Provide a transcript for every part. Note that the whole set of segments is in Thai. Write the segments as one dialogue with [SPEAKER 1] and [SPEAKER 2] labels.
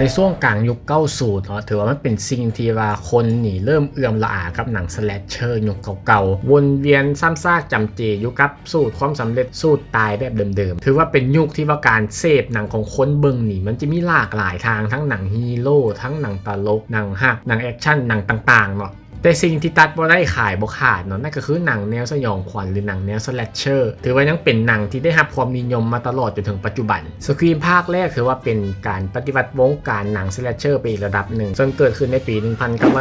[SPEAKER 1] ในช่วงกลางยุค 90เนาะถือว่ามันเป็นสิ่งที่ว่าคนหนีเริ่มเอื่อมละอากับหนังสแลชเชอร์ยุคเก่าๆ วนเวียนซ้ำซากจำเจอยู่กับสูตรความสำเร็จสูตรตายแบบเดิมๆ ถือว่าเป็นยุคที่ว่าการเสพหนังของคนเบิงหนีมันจะมีหลากหลายทางทั้งหนังฮีโร่ทั้งหนังตลกหนังฮักหนังแอคชั่นหนังต่างๆเนาะ แต่สิ่งที่ตัดบ่ได้ขายบ่ขาดเนาะนั่นก็คือหนังแนวสยองขวัญหรือหนังแนวสแลชเชอร์ถือว่ายังเป็นหนังที่ได้รับความนิยมมาตลอดจนถึงปัจจุบันสครีมภาคแรกถือว่าเป็นการปฏิวัติวงการหนังสแลชเชอร์ไปอีกระดับหนึ่งจนเกิดขึ้นในปี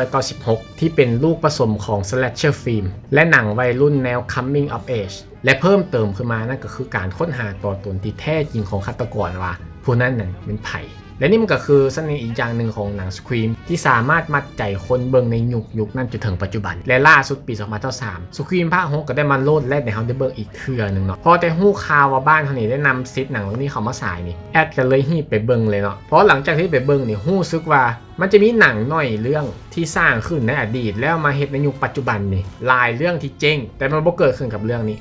[SPEAKER 1] 1996 ที่เป็นลูกผสมของสแลชเชอร์ฟิล์มและหนังวัยรุ่นแนว coming of age และเพิ่มเติมขึ้นมานั่นก็คือการค้นหาตัวตนที่แท้จริงของฆาตกรว่า ผู้นั้นนั่นเป็นไผ่และนี่มันก็คือเสน่ห์อีกอย่างหนึ่งของหนังสครีมที่สามารถมัดใจคนเบิงในยุคยุคนั้นจนถึงปัจจุบัน และล่าสุดปี 2023สครีมภาคหกก็ได้มาโลดแลดในเฮาได้เบิงอีกเทื่อหนึ่งเนาะพอแต่ฮู้ข่าวว่าบ้านเขานี่ได้นำซิดหนังเรื่องนี้เขามาสายนี่แอดกันเลยฮีบไปเบิงเลยเนาะเพราะหลังจากที่ไปเบิงนี่ฮู้ซึกว่ามันจะมีหนังหน่อยเรื่องที่สร้างขึ้นในอดีต แล้วมาเฮ็ดในยุคปัจจุบันนี่หลายเรื่องที่เจ๊งแต่มันบ่เกิดขึ้นกับเรื่องนี้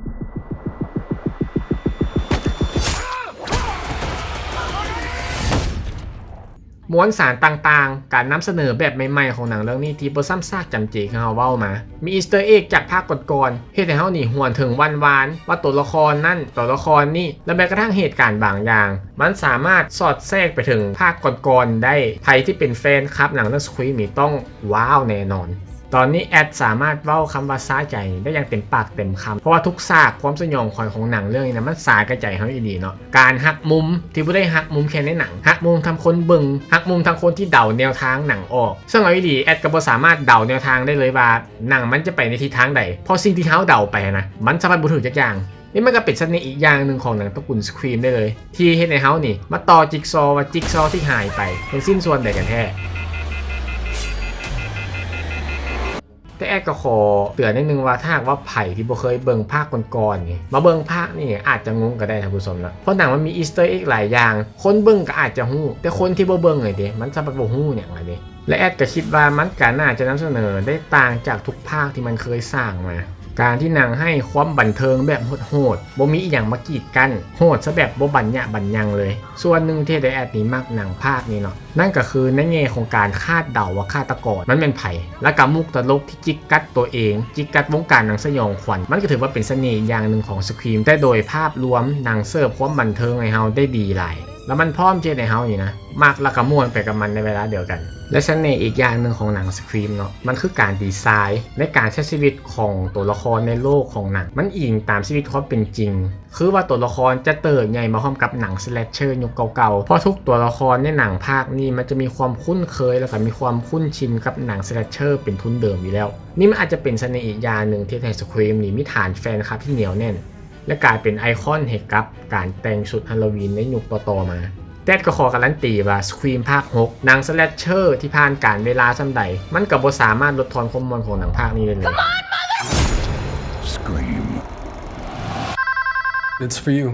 [SPEAKER 1] ม้วนสารต่างๆ การนำเสนอแบบใหม่ๆ ของหนังเรื่องนี้ที่บ่ซ้ำซากจำเจของเฮาเว้ามา มีอีสเตอร์เอ็กจากภาคก่อนๆเฮ็ดให้เฮานี่หวนถึงวันวานว่าตัวละครนั่นตัวละครนี่และแม้กระทั่งเหตุการณ์บางอย่าง มันสามารถสอดแทรกไปถึงภาคก่อนๆได้ใครที่เป็นแฟนครับหนังเรื่องสควีมีต้องว้าวแน่นอน ตอนนี้แอดสามารถเว้าคำว่าซาใจได้อย่างเต็มปากเต็มคำเพราะว่าทุกซากความสยองขวัญของหนังเรื่องนี้นะมันสากระใจเขาอีดีเนาะการหักมุมที่ผู้ได้หักมุมแค่ในหนังหักมุมทำคนบึงหักมุมทำคนที่เดาแนวทางหนังออก ซึ่งเอาอีดีแอดก็บ่สามารถเดาแนวทางได้เลยว่าหนังมันจะไปในทิศทางใดเพราะสิ่งที่เขาเดาไปนะมันสามารถบุถือจักอย่างนี่มันก็เป็นเสน่ห์อีกอย่างหนึ่งของหนังตระกูลสครีมได้เลย ที่เฮ็ดในเฮานี่มาต่อจิ๊กซอว์ว่าจิ๊กซอว์ที่หายไปเป็นสิ้นส่วนใดกันแท้ แต่แอดก็ขอเตือนนิดนึงว่าถ้าว่าไผ่ที่บ่เคยเบิ่งภาคก่อนๆนี่มาเบิ่งภาคนี่อาจจะงงก็ได้ท่านผู้ชมนะเพราะหนังมันมีอีสเตอร์เอ็กหลายอย่าง คนเบิ่งก็อาจจะฮู้แต่คนที่บ่เบิ่งเลยเด้มันจะบ่ฮู้อย่างไรเด้และแอดก็คิดว่ามันก็น่าจะนำเสนอได้ต่างจากทุกภาคที่มันเคยสร้างมา การที่หนังให้ความบันเทิงแบบโหดๆบ่มีอย่างมากีดกัน โหดซะแบบบ่บัญญะบัญญังเลย ส่วนหนึ่งที่ได้แอดนี้มักหนังภาคนี้เนาะ นั่นก็คือในแง่ของการคาดเดาว่าฆาตกรมันเป็นไผ่และกับมุกตลกที่จิกกัดตัวเอง จิกกัดวงการหนังสยองขวัญ มันก็ถือว่าเป็นเสน่ห์อย่างหนึ่งของสครีม แต่โดยภาพรวมหนังเสิร์ฟความบันเทิงให้เฮาได้ดีหลาย แล้วมันพร้อมเจในเฮาอยู่นะ มากและก็ม่วนไปกับมันในเวลาเดียวกัน และเสน่ห์อีกอย่างหนึ่งของหนังสครีมเนาะมันคือการดีไซน์ ในการใช้ชีวิตของตัวละครในโลกของหนัง มันอิงตามชีวิตความเป็นจริง คือว่าตัวละครจะเติบใหญ่มาพร้อมกับหนังสแลชเชอร์ยุคเก่าๆเพราะทุกตัวละครในหนังภาคนี้มันจะมีความคุ้นเคยแล้วก็มีความคุ้นชินกับหนังสแลชเชอร์เป็นทุนเดิมอยู่แล้ว นี่มันอาจจะเป็นเสน่ห์อีกอย่างหนึ่งที่ไทสครีมนี่มีฐานแฟนคลับที่เหนียวแน่น และกลายเป็นไอคอนให้กับการแต่งชุดฮาโลวีนในยุคต่อๆมาแต่ก็ขอการันตีว่าสครีมภาค6หนังสแลชเชอร์ที่ผ่านการเวลาส่ำใด มันกับ่สามารถลดทอนความมวลของหนังภาคนี้ได้เลย
[SPEAKER 2] Scream.
[SPEAKER 3] It's for you.